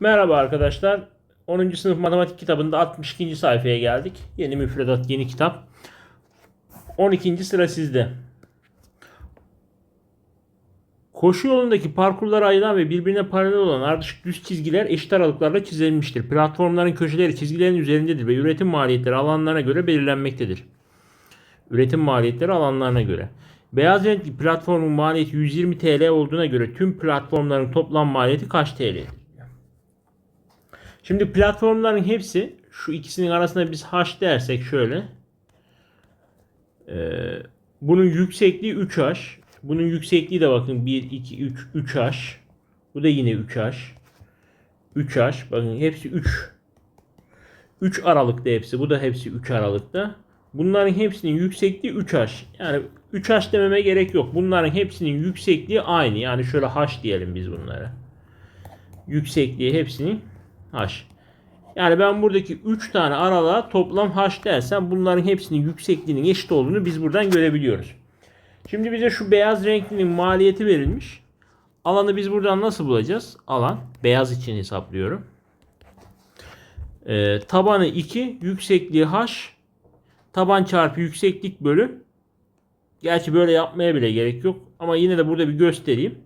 Merhaba arkadaşlar. 10. sınıf matematik kitabında 62. sayfaya geldik. Yeni müfredat, yeni kitap. 12. sıra sizde. Koşu yolundaki parkurlara ayrılan ve birbirine paralel olan ardışık düz çizgiler eşit aralıklarla çizilmiştir. Platformların köşeleri çizgilerin üzerindedir ve üretim maliyetleri alanlarına göre belirlenmektedir. Üretim maliyetleri alanlarına göre. Beyaz renkli platformun maliyeti 120 TL olduğuna göre tüm platformların toplam maliyeti kaç TL'dir? Şimdi platformların hepsi şu ikisinin arasında biz h dersek şöyle. Ee, bunun yüksekliği 3h. Bunun yüksekliği de bakın 1, 2, 3, 3h. Bu da yine 3h. 3h. Bakın hepsi 3. 3 aralıkta hepsi. Bu da hepsi 3 aralıkta. Bunların hepsinin yüksekliği 3h. Yani 3h dememe gerek yok. Bunların hepsinin yüksekliği aynı. Yani şöyle h diyelim biz bunlara. Yüksekliği hepsinin h. Yani ben buradaki 3 tane aralığa toplam h dersem bunların hepsinin yüksekliğinin eşit olduğunu biz buradan görebiliyoruz. Şimdi bize şu beyaz renklinin maliyeti verilmiş. Alanı biz buradan nasıl bulacağız? Alan beyaz için hesaplıyorum. Ee, tabanı 2, yüksekliği h. Taban çarpı yükseklik bölü. Gerçi böyle yapmaya bile gerek yok. Ama yine de burada bir göstereyim.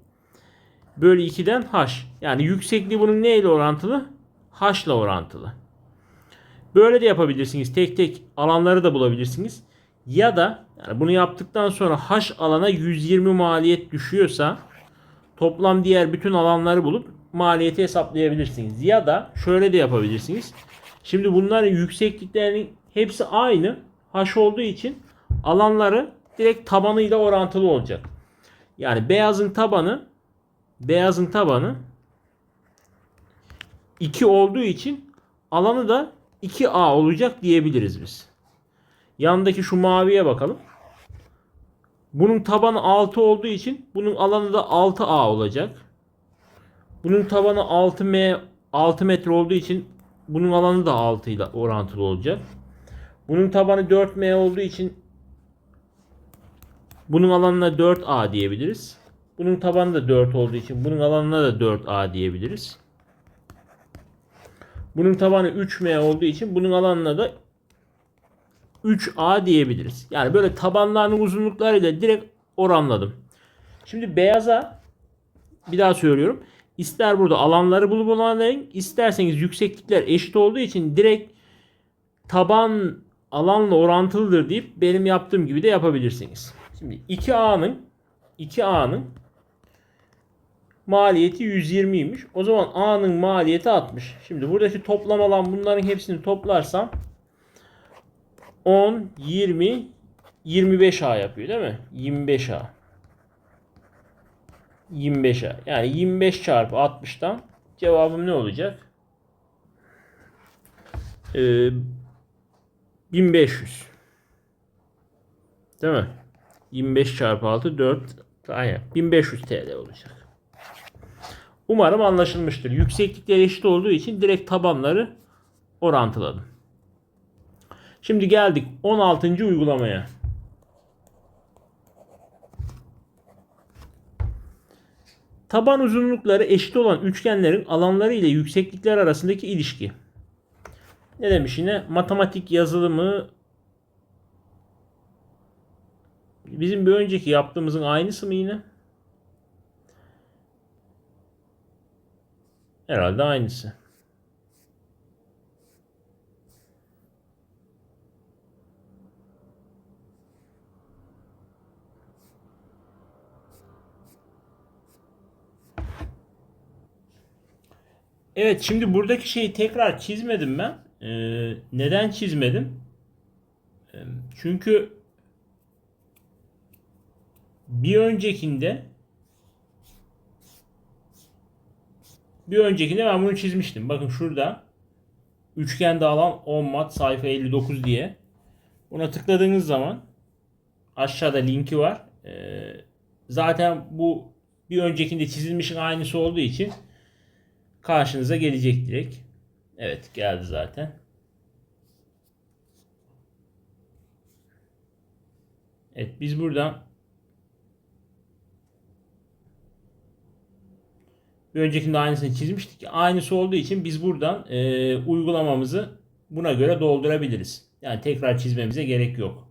Bölü 2'den h. Yani yüksekliği bunun neyle orantılı? H ile orantılı. Böyle de yapabilirsiniz. Tek tek alanları da bulabilirsiniz. Ya da yani bunu yaptıktan sonra h alana 120 maliyet düşüyorsa toplam diğer bütün alanları bulup maliyeti hesaplayabilirsiniz. Ya da şöyle de yapabilirsiniz. Şimdi bunların yüksekliklerinin hepsi aynı. H olduğu için alanları direkt tabanıyla orantılı olacak. Yani beyazın tabanı beyazın tabanı 2 olduğu için alanı da 2A olacak diyebiliriz biz. Yandaki şu maviye bakalım. Bunun tabanı 6 olduğu için bunun alanı da 6A olacak. Bunun tabanı 6M 6 metre olduğu için bunun alanı da 6 ile orantılı olacak. Bunun tabanı 4M olduğu için bunun alanına 4A diyebiliriz. Bunun tabanı da 4 olduğu için bunun alanına da 4A diyebiliriz. Bunun tabanı 3M olduğu için bunun alanına da 3A diyebiliriz. Yani böyle tabanlarının uzunluklarıyla direkt oranladım. Şimdi beyaza bir daha söylüyorum. İster burada alanları bulup oranlayın. isterseniz yükseklikler eşit olduğu için direkt taban alanla orantılıdır deyip benim yaptığım gibi de yapabilirsiniz. Şimdi 2A'nın 2A'nın maliyeti 120'ymiş. O zaman A'nın maliyeti 60. Şimdi buradaki toplam alan bunların hepsini toplarsam 10, 20, 25A yapıyor değil mi? 25A. 25A. Yani 25 çarpı 60'tan cevabım ne olacak? Ee, 1500. Değil mi? 25 çarpı 6 4 aynen 1500 TL olacak. Umarım anlaşılmıştır. Yükseklikler eşit olduğu için direkt tabanları orantıladım. Şimdi geldik 16. uygulamaya. Taban uzunlukları eşit olan üçgenlerin alanları ile yükseklikler arasındaki ilişki. Ne demiş yine? Matematik yazılımı bizim bir önceki yaptığımızın aynısı mı yine? Herhalde aynısı. Evet şimdi buradaki şeyi tekrar çizmedim ben. Ee, neden çizmedim? Ee, çünkü bir öncekinde bir öncekinde ben bunu çizmiştim. Bakın şurada üçgende alan 10 mat sayfa 59 diye. Buna tıkladığınız zaman aşağıda linki var. Ee, zaten bu bir öncekinde çizilmişin aynısı olduğu için karşınıza gelecek direkt. Evet geldi zaten. Evet biz buradan Bir öncekinde aynısını çizmiştik. Aynısı olduğu için biz buradan e, uygulamamızı buna göre doldurabiliriz. Yani tekrar çizmemize gerek yok.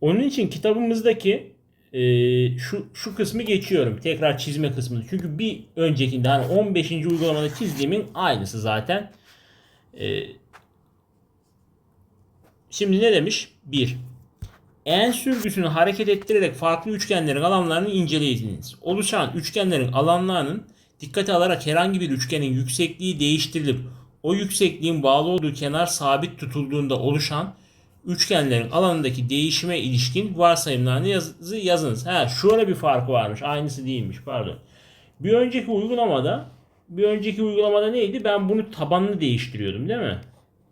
Onun için kitabımızdaki e, şu şu kısmı geçiyorum. Tekrar çizme kısmını. Çünkü bir öncekinde hani 15. uygulamada çizdiğimin aynısı zaten. E, şimdi ne demiş? 1. En sürgüsünü hareket ettirerek farklı üçgenlerin alanlarını inceleyiniz. Oluşan üçgenlerin alanlarının dikkate alarak herhangi bir üçgenin yüksekliği değiştirilip o yüksekliğin bağlı olduğu kenar sabit tutulduğunda oluşan üçgenlerin alanındaki değişime ilişkin varsayımlarını yaz, yazınız. Ha şöyle bir farkı varmış. Aynısı değilmiş. Pardon. Bir önceki uygulamada bir önceki uygulamada neydi? Ben bunu tabanını değiştiriyordum değil mi?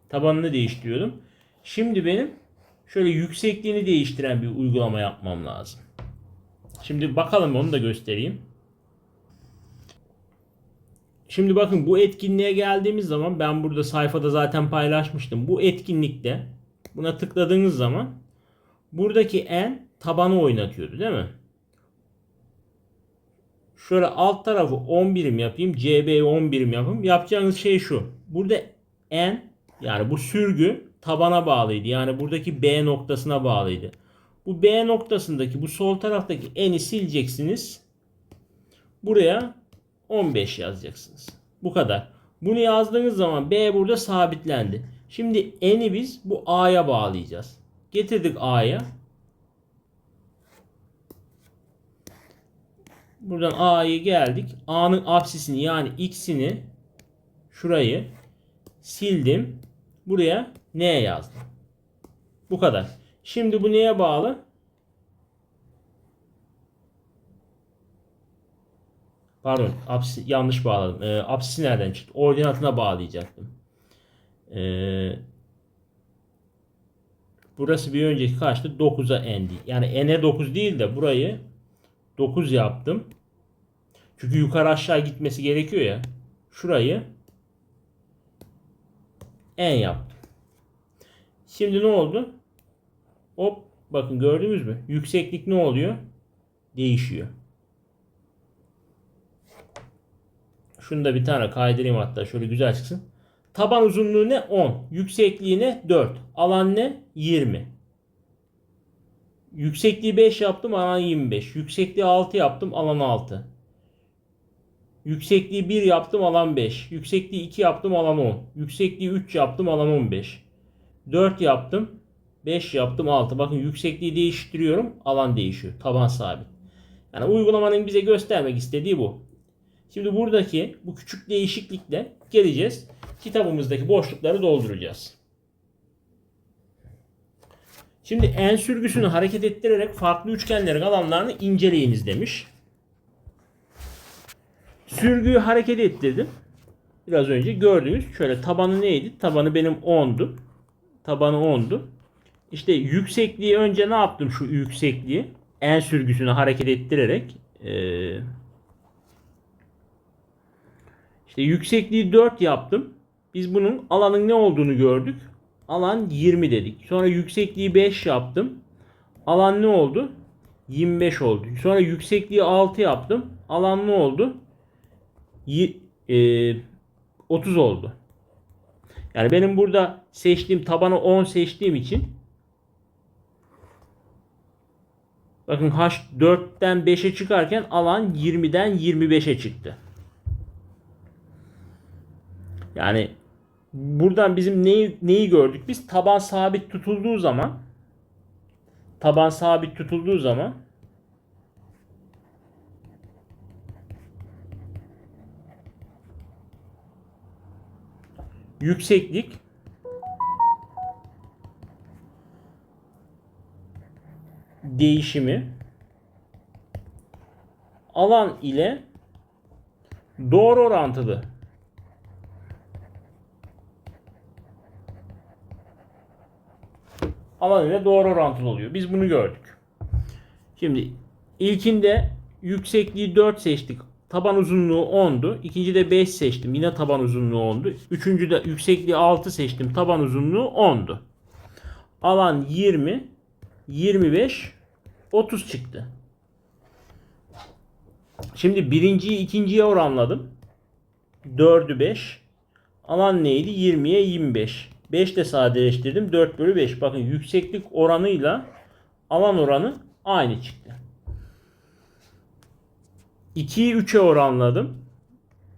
Tabanını değiştiriyordum. Şimdi benim şöyle yüksekliğini değiştiren bir uygulama yapmam lazım. Şimdi bakalım onu da göstereyim. Şimdi bakın bu etkinliğe geldiğimiz zaman ben burada sayfada zaten paylaşmıştım. Bu etkinlikte buna tıkladığınız zaman buradaki en tabanı oynatıyordu değil mi? Şöyle alt tarafı 10 birim yapayım. CB'yi 10 birim yapayım. Yapacağınız şey şu. Burada en yani bu sürgü tabana bağlıydı. Yani buradaki B noktasına bağlıydı. Bu B noktasındaki bu sol taraftaki eni sileceksiniz. Buraya 15 yazacaksınız. Bu kadar. Bunu yazdığınız zaman B burada sabitlendi. Şimdi eni biz bu A'ya bağlayacağız. Getirdik A'ya. Buradan A'yı geldik. A'nın apsisini yani x'ini şurayı sildim. Buraya N yazdım. Bu kadar. Şimdi bu neye bağlı? Pardon, apsi, yanlış bağladım. E, apsisi nereden çıktı? Ordinatına bağlayacaktım. E, burası bir önceki kaçtı? 9'a endi. Yani n'e 9 değil de burayı 9 yaptım. Çünkü yukarı aşağı gitmesi gerekiyor ya. Şurayı n yaptım. Şimdi ne oldu? Hop bakın gördünüz mü? Yükseklik ne oluyor? Değişiyor. Şunu da bir tane kaydırayım hatta şöyle güzel çıksın. Taban uzunluğu ne? 10. Yüksekliği ne? 4. Alan ne? 20. Yüksekliği 5 yaptım alan 25. Yüksekliği 6 yaptım alan 6. Yüksekliği 1 yaptım alan 5. Yüksekliği 2 yaptım alan 10. Yüksekliği 3 yaptım alan 15. 4 yaptım. 5 yaptım 6. Bakın yüksekliği değiştiriyorum. Alan değişiyor. Taban sabit. Yani uygulamanın bize göstermek istediği bu. Şimdi buradaki bu küçük değişiklikle geleceğiz. Kitabımızdaki boşlukları dolduracağız. Şimdi en sürgüsünü hareket ettirerek farklı üçgenlerin alanlarını inceleyiniz demiş. Sürgüyü hareket ettirdim. Biraz önce gördüğünüz şöyle tabanı neydi? Tabanı benim 10'du. Tabanı 10'du. İşte yüksekliği önce ne yaptım şu yüksekliği? En sürgüsünü hareket ettirerek ee, işte yüksekliği 4 yaptım. Biz bunun alanın ne olduğunu gördük. Alan 20 dedik. Sonra yüksekliği 5 yaptım. Alan ne oldu? 25 oldu. Sonra yüksekliği 6 yaptım. Alan ne oldu? Y- e, 30 oldu. Yani benim burada seçtiğim tabanı 10 seçtiğim için bakın H 4'ten 5'e çıkarken alan 20'den 25'e çıktı. Yani buradan bizim neyi, neyi gördük? Biz taban sabit tutulduğu zaman taban sabit tutulduğu zaman yükseklik değişimi alan ile doğru orantılı. Alan ile doğru orantılı oluyor. Biz bunu gördük. Şimdi ilkinde yüksekliği 4 seçtik. Taban uzunluğu 10'du. İkincide 5 seçtim. Yine taban uzunluğu 10'du. Üçüncüde yüksekliği 6 seçtim. Taban uzunluğu 10'du. Alan 20, 25, 30 çıktı. Şimdi birinciyi ikinciye oranladım. 4'ü 5. Alan neydi? 20'ye 25. 5 de sadeleştirdim. 4 bölü 5. Bakın yükseklik oranıyla alan oranı aynı çıktı. 2'yi 3'e oranladım.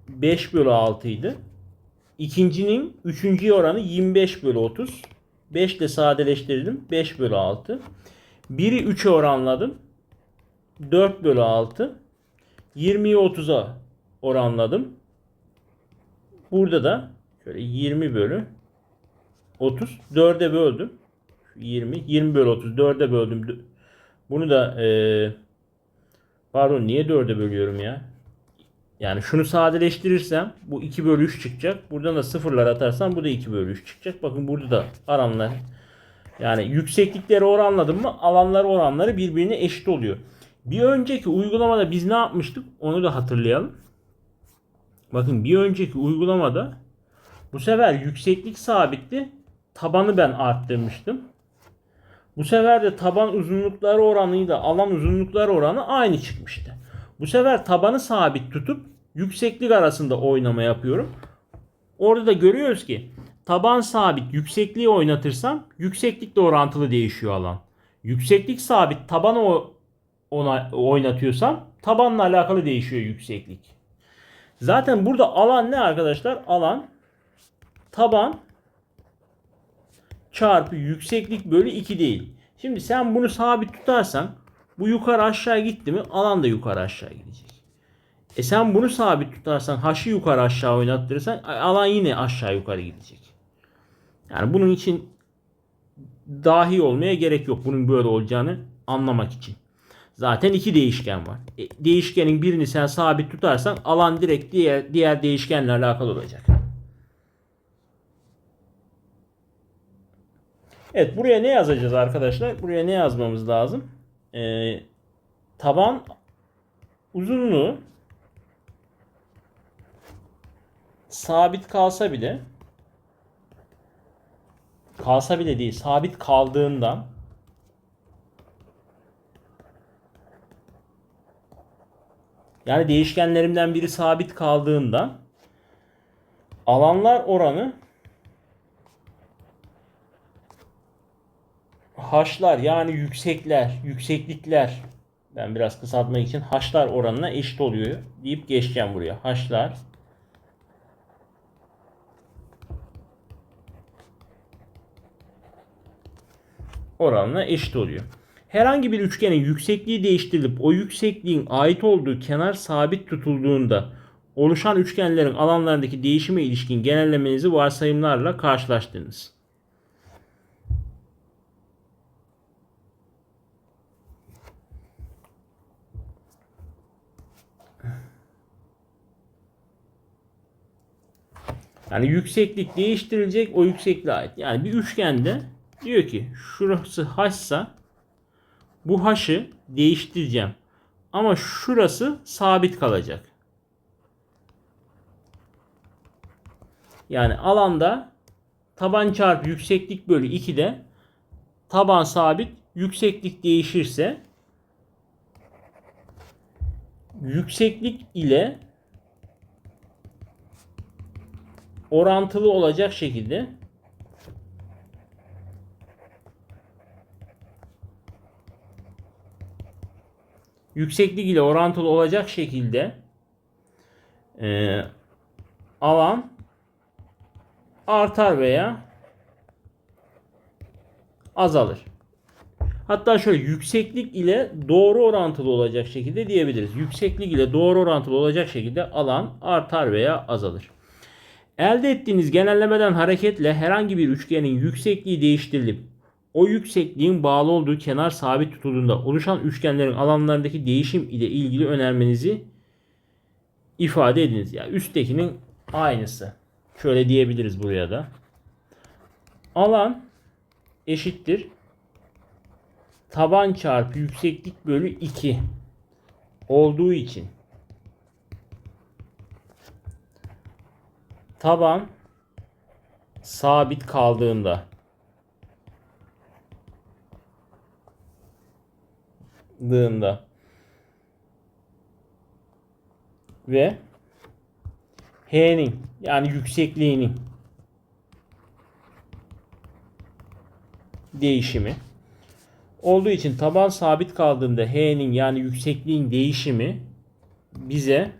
5 bölü 6 idi. İkincinin üçüncü oranı 25 bölü 30. 5 ile sadeleştirdim. 5 bölü 6. Biri 3'e oranladım. 4 bölü 6. 20'yi 30'a oranladım. Burada da şöyle 20 bölü 30. 4'e böldüm. 20. 20 bölü 30. 4'e böldüm. Bunu da eee pardon niye 4'e bölüyorum ya? Yani şunu sadeleştirirsem bu 2 bölü 3 çıkacak. Buradan da sıfırlar atarsam bu da 2 bölü 3 çıkacak. Bakın burada da alanlar yani yükseklikleri oranladım mı alanlar oranları birbirine eşit oluyor. Bir önceki uygulamada biz ne yapmıştık? Onu da hatırlayalım. Bakın bir önceki uygulamada bu sefer yükseklik sabitti. Tabanı ben arttırmıştım. Bu sefer de taban uzunlukları oranıyla alan uzunlukları oranı aynı çıkmıştı. Bu sefer tabanı sabit tutup yükseklik arasında oynama yapıyorum. Orada da görüyoruz ki taban sabit yüksekliği oynatırsam yükseklikle orantılı değişiyor alan. Yükseklik sabit tabanı ona oynatıyorsam tabanla alakalı değişiyor yükseklik. Zaten burada alan ne arkadaşlar? Alan taban çarpı yükseklik bölü 2 değil. Şimdi sen bunu sabit tutarsan bu yukarı aşağı gitti mi alan da yukarı aşağı gidecek. E sen bunu sabit tutarsan haşı yukarı aşağı oynattırırsan alan yine aşağı yukarı gidecek. Yani bunun için dahi olmaya gerek yok bunun böyle olacağını anlamak için. Zaten iki değişken var. E, değişkenin birini sen sabit tutarsan alan direkt diğer diğer değişkenle alakalı olacak. Evet buraya ne yazacağız arkadaşlar? Buraya ne yazmamız lazım? Ee, taban uzunluğu sabit kalsa bile kalsa bile değil sabit kaldığından yani değişkenlerimden biri sabit kaldığından alanlar oranı haşlar yani yüksekler, yükseklikler ben biraz kısaltmak için haşlar oranına eşit oluyor deyip geçeceğim buraya. Haşlar oranına eşit oluyor. Herhangi bir üçgenin yüksekliği değiştirilip o yüksekliğin ait olduğu kenar sabit tutulduğunda oluşan üçgenlerin alanlarındaki değişime ilişkin genellemenizi varsayımlarla karşılaştırınız. Yani yükseklik değiştirilecek o yüksekliğe ait. Yani bir üçgende diyor ki şurası haşsa bu haşı değiştireceğim. Ama şurası sabit kalacak. Yani alanda taban çarpı yükseklik bölü 2'de taban sabit yükseklik değişirse yükseklik ile orantılı olacak şekilde yükseklik ile orantılı olacak şekilde e, alan artar veya azalır. Hatta şöyle yükseklik ile doğru orantılı olacak şekilde diyebiliriz. Yükseklik ile doğru orantılı olacak şekilde alan artar veya azalır. Elde ettiğiniz genellemeden hareketle herhangi bir üçgenin yüksekliği değiştirilip o yüksekliğin bağlı olduğu kenar sabit tutulduğunda oluşan üçgenlerin alanlarındaki değişim ile ilgili önermenizi ifade ediniz. Yani üsttekinin aynısı. Şöyle diyebiliriz buraya da. Alan eşittir. Taban çarpı yükseklik bölü 2 olduğu için taban sabit kaldığında dığında ve H'nin yani yüksekliğinin değişimi. Olduğu için taban sabit kaldığında H'nin yani yüksekliğin değişimi bize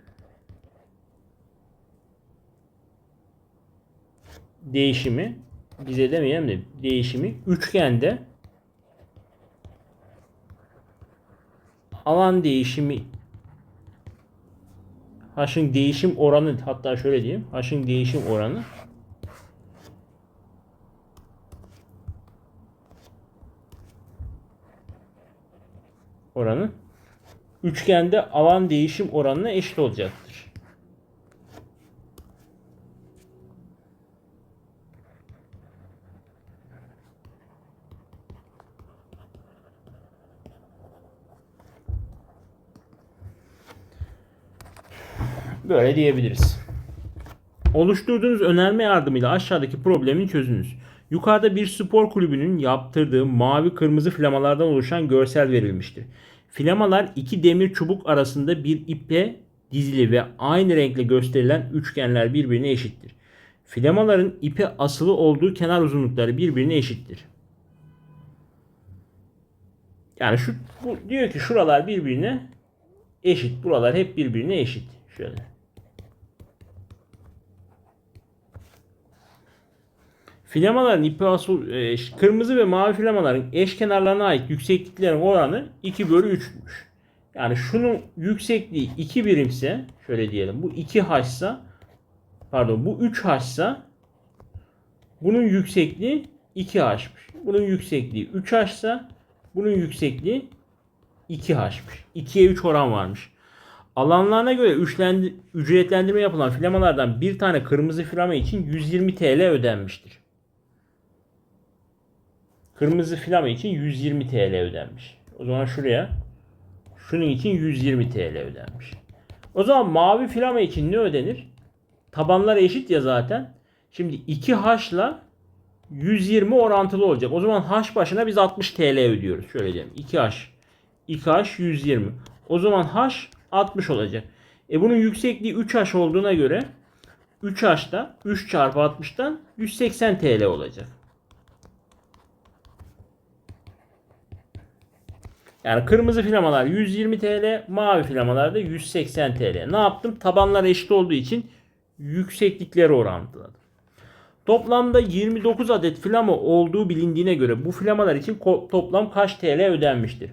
değişimi bize demeyelim de değişimi üçgende alan değişimi H'ın değişim oranı hatta şöyle diyeyim. H'ın değişim oranı oranı üçgende alan değişim oranına eşit olacaktır. Böyle diyebiliriz. Oluşturduğunuz önerme yardımıyla aşağıdaki problemi çözünüz. Yukarıda bir spor kulübünün yaptırdığı mavi kırmızı flamalardan oluşan görsel verilmiştir. Flamalar iki demir çubuk arasında bir iple dizili ve aynı renkle gösterilen üçgenler birbirine eşittir. Flamaların ipe asılı olduğu kenar uzunlukları birbirine eşittir. Yani şu bu diyor ki şuralar birbirine eşit. Buralar hep birbirine eşit. Şöyle. Flamaların ipi e, kırmızı ve mavi flamaların eş kenarlarına ait yüksekliklerin oranı 2 bölü 3'müş. Yani şunun yüksekliği 2 birimse şöyle diyelim bu 2h ise pardon bu 3h ise bunun yüksekliği 2h'mış. Bunun yüksekliği 3h ise bunun yüksekliği 2h'mış. 2'ye 3 oran varmış. Alanlarına göre ücretlendirme yapılan flamalardan bir tane kırmızı flama için 120 TL ödenmiştir. Kırmızı flama için 120 TL ödenmiş. O zaman şuraya şunun için 120 TL ödenmiş. O zaman mavi flama için ne ödenir? Tabanlar eşit ya zaten. Şimdi 2H ile 120 orantılı olacak. O zaman H başına biz 60 TL ödüyoruz. Şöyle diyelim. 2H. 2H 120. O zaman H 60 olacak. E bunun yüksekliği 3H olduğuna göre 3H'da 3 çarpı 60'tan 180 TL olacak. Yani kırmızı flamalar 120 TL, mavi flamalar da 180 TL. Ne yaptım? Tabanlar eşit olduğu için yükseklikleri orantıladım. Toplamda 29 adet flama olduğu bilindiğine göre bu flamalar için toplam kaç TL ödenmiştir?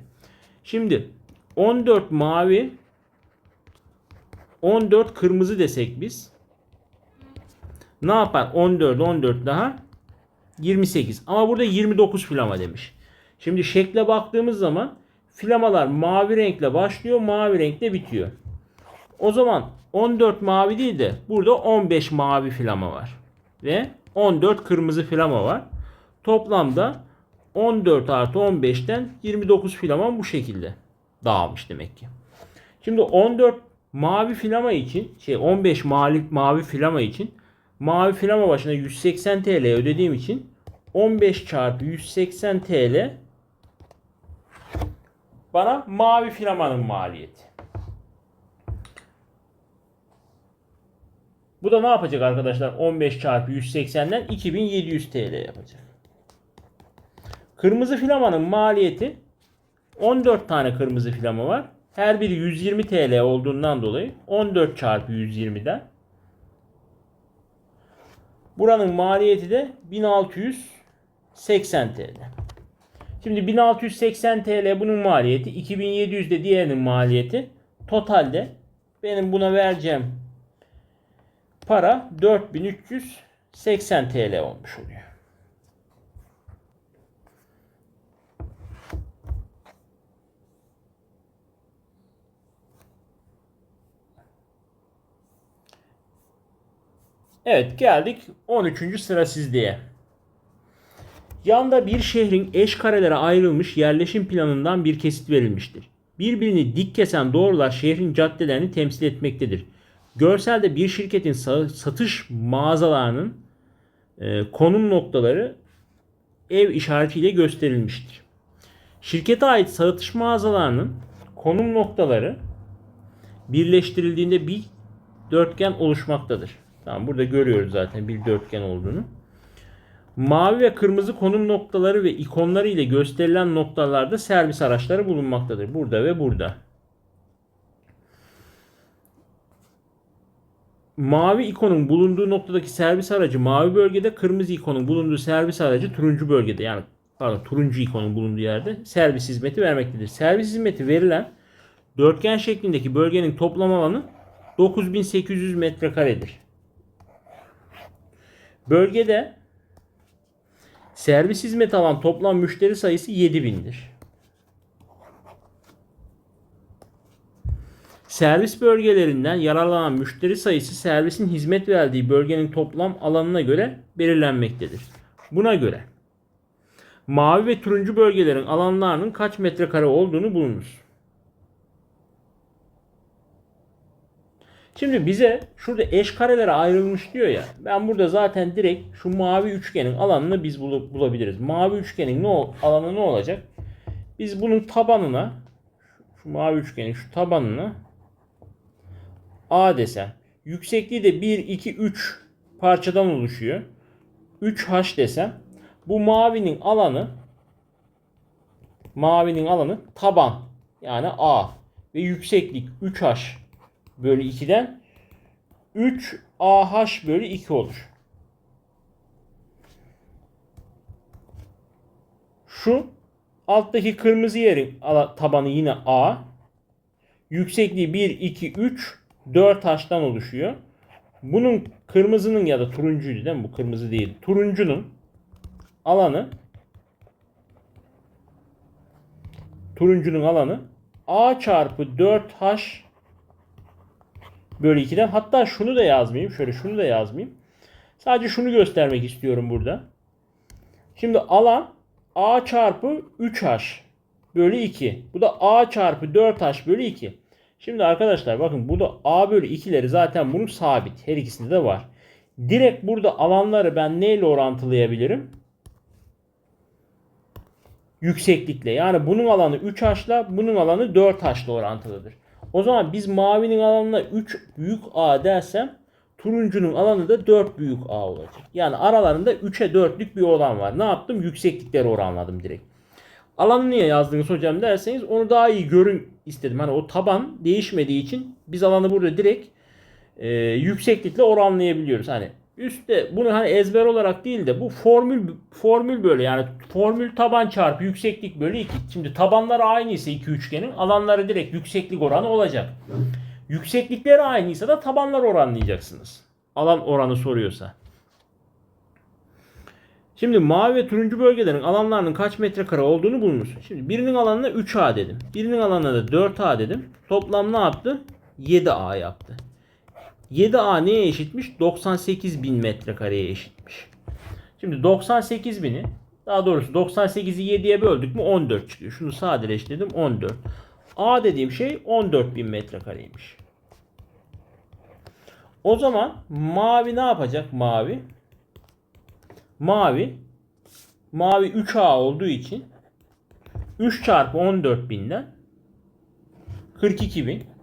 Şimdi 14 mavi 14 kırmızı desek biz ne yapar? 14 14 daha 28. Ama burada 29 flama demiş. Şimdi şekle baktığımız zaman flamalar mavi renkle başlıyor, mavi renkle bitiyor. O zaman 14 mavi değil de burada 15 mavi flama var. Ve 14 kırmızı flama var. Toplamda 14 artı 15'ten 29 flama bu şekilde dağılmış demek ki. Şimdi 14 mavi flama için şey 15 mavi, mavi flama için mavi flama başına 180 TL ödediğim için 15 çarpı 180 TL bana mavi flamanın maliyeti. Bu da ne yapacak arkadaşlar? 15 çarpı 180'den 2700 TL yapacak. Kırmızı flamanın maliyeti 14 tane kırmızı flama var. Her biri 120 TL olduğundan dolayı 14 çarpı 120'den buranın maliyeti de 1680 TL. Şimdi 1680 TL bunun maliyeti. 2700 de diğerinin maliyeti. Totalde benim buna vereceğim para 4380 TL olmuş oluyor. Evet geldik 13. sıra sizliğe. Yanda bir şehrin eş karelere ayrılmış yerleşim planından bir kesit verilmiştir. Birbirini dik kesen doğrular şehrin caddelerini temsil etmektedir. Görselde bir şirketin satış mağazalarının e, konum noktaları ev işaretiyle gösterilmiştir. Şirkete ait satış mağazalarının konum noktaları birleştirildiğinde bir dörtgen oluşmaktadır. Tamam burada görüyoruz zaten bir dörtgen olduğunu. Mavi ve kırmızı konum noktaları ve ikonları ile gösterilen noktalarda servis araçları bulunmaktadır. Burada ve burada. Mavi ikonun bulunduğu noktadaki servis aracı mavi bölgede, kırmızı ikonun bulunduğu servis aracı turuncu bölgede. Yani pardon turuncu ikonun bulunduğu yerde servis hizmeti vermektedir. Servis hizmeti verilen dörtgen şeklindeki bölgenin toplam alanı 9800 metrekaredir. Bölgede servis hizmeti alan toplam müşteri sayısı 7000'dir. Servis bölgelerinden yararlanan müşteri sayısı servisin hizmet verdiği bölgenin toplam alanına göre belirlenmektedir. Buna göre mavi ve turuncu bölgelerin alanlarının kaç metrekare olduğunu bulunuz. Şimdi bize şurada eş karelere ayrılmış diyor ya. Ben burada zaten direkt şu mavi üçgenin alanını biz bul- bulabiliriz. Mavi üçgenin ne alanı ne olacak? Biz bunun tabanına şu mavi üçgenin şu tabanına A desem. Yüksekliği de 1, 2, 3 parçadan oluşuyor. 3H desem. Bu mavinin alanı mavinin alanı taban. Yani A. Ve yükseklik 3H bölü 2'den 3 AH bölü 2 olur. Şu alttaki kırmızı yerin tabanı yine A. Yüksekliği 1, 2, 3, 4 taştan oluşuyor. Bunun kırmızının ya da turuncuydu değil mi? Bu kırmızı değil. Turuncunun alanı turuncunun alanı A çarpı 4H bölü 2'den. Hatta şunu da yazmayayım. Şöyle şunu da yazmayayım. Sadece şunu göstermek istiyorum burada. Şimdi alan A çarpı 3H bölü 2. Bu da A çarpı 4H bölü 2. Şimdi arkadaşlar bakın burada A bölü 2'leri zaten bunun sabit. Her ikisinde de var. Direkt burada alanları ben neyle orantılayabilirim? Yükseklikle. Yani bunun alanı 3H'la bunun alanı 4H'la orantılıdır. O zaman biz mavinin alanına 3 büyük A dersem turuncunun alanı da 4 büyük A olacak. Yani aralarında 3'e 4'lük bir oran var. Ne yaptım? Yükseklikleri oranladım direkt. Alanı niye yazdınız hocam derseniz onu daha iyi görün istedim. Hani o taban değişmediği için biz alanı burada direkt e, yükseklikle oranlayabiliyoruz. Hani üstte bunu hani ezber olarak değil de bu formül formül böyle yani formül taban çarpı yükseklik bölü 2. Şimdi tabanlar aynıysa iki üçgenin alanları direkt yükseklik oranı olacak. Yükseklikleri aynıysa da tabanlar oranlayacaksınız. Alan oranı soruyorsa. Şimdi mavi ve turuncu bölgelerin alanlarının kaç metrekare olduğunu bulunuz. Şimdi birinin alanına 3A dedim. Birinin alanına da 4A dedim. Toplam ne yaptı? 7A yaptı. 7A neye eşitmiş? 98 bin metrekareye eşitmiş. Şimdi 98 bini daha doğrusu 98'i 7'ye böldük mü 14 çıkıyor. Şunu sadeleştirdim 14. A dediğim şey 14 bin metrekareymiş. O zaman mavi ne yapacak mavi? Mavi mavi 3A olduğu için 3 çarpı 14 binden 42 bin.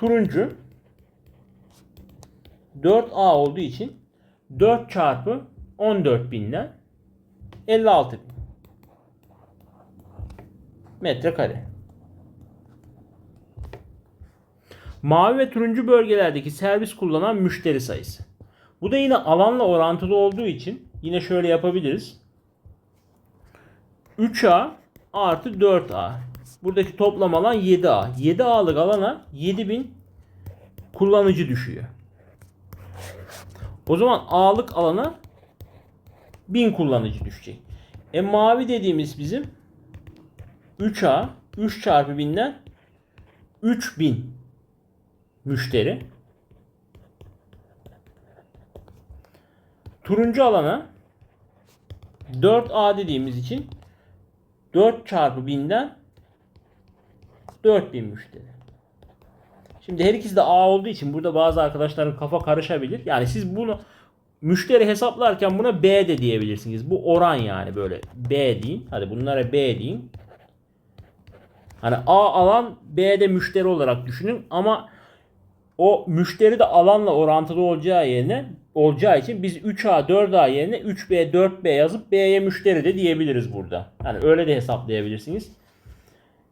Turuncu 4A olduğu için 4 çarpı 14 binden 56 bin. Metrekare. Mavi ve turuncu bölgelerdeki servis kullanan müşteri sayısı. Bu da yine alanla orantılı olduğu için yine şöyle yapabiliriz. 3A artı 4A. Buradaki toplam alan 7A. 7A'lık alana 7000 kullanıcı düşüyor. O zaman A'lık alana 1000 kullanıcı düşecek. E mavi dediğimiz bizim 3A 3 çarpı 1000'den 3000 müşteri. Turuncu alana 4A dediğimiz için 4 çarpı 1000'den 4000 müşteri. Şimdi her ikisi de A olduğu için burada bazı arkadaşların kafa karışabilir. Yani siz bunu müşteri hesaplarken buna B de diyebilirsiniz. Bu oran yani böyle B deyin. Hadi bunlara B deyin. Hani A alan B'de müşteri olarak düşünün ama o müşteri de alanla orantılı olacağı yerine olacağı için biz 3A 4A yerine 3B 4B yazıp B'ye müşteri de diyebiliriz burada. Yani öyle de hesaplayabilirsiniz.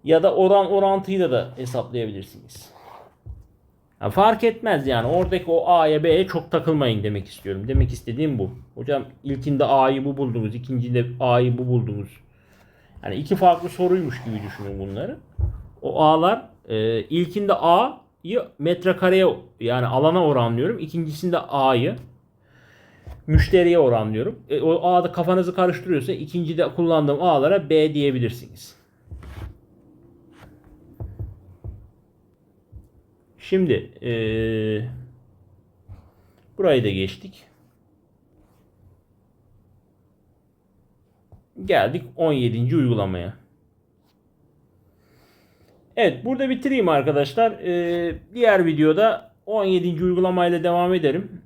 Ya da oran orantıyı da hesaplayabilirsiniz. Ya fark etmez yani oradaki o A'ya B'ye çok takılmayın demek istiyorum. Demek istediğim bu. Hocam ilkinde A'yı bu buldunuz, ikincinde A'yı bu buldunuz. Yani iki farklı soruymuş gibi düşünün bunları. O A'lar e, ilkinde A'yı metrekareye yani alana oranlıyorum. İkincisinde A'yı müşteriye oranlıyorum. E, o A'da kafanızı karıştırıyorsa ikincide kullandığım A'lara B diyebilirsiniz. Şimdi eee burayı da geçtik. Geldik 17. uygulamaya. Evet burada bitireyim arkadaşlar. Eee, diğer videoda 17. uygulamayla devam ederim.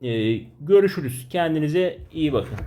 Eee, görüşürüz. Kendinize iyi bakın.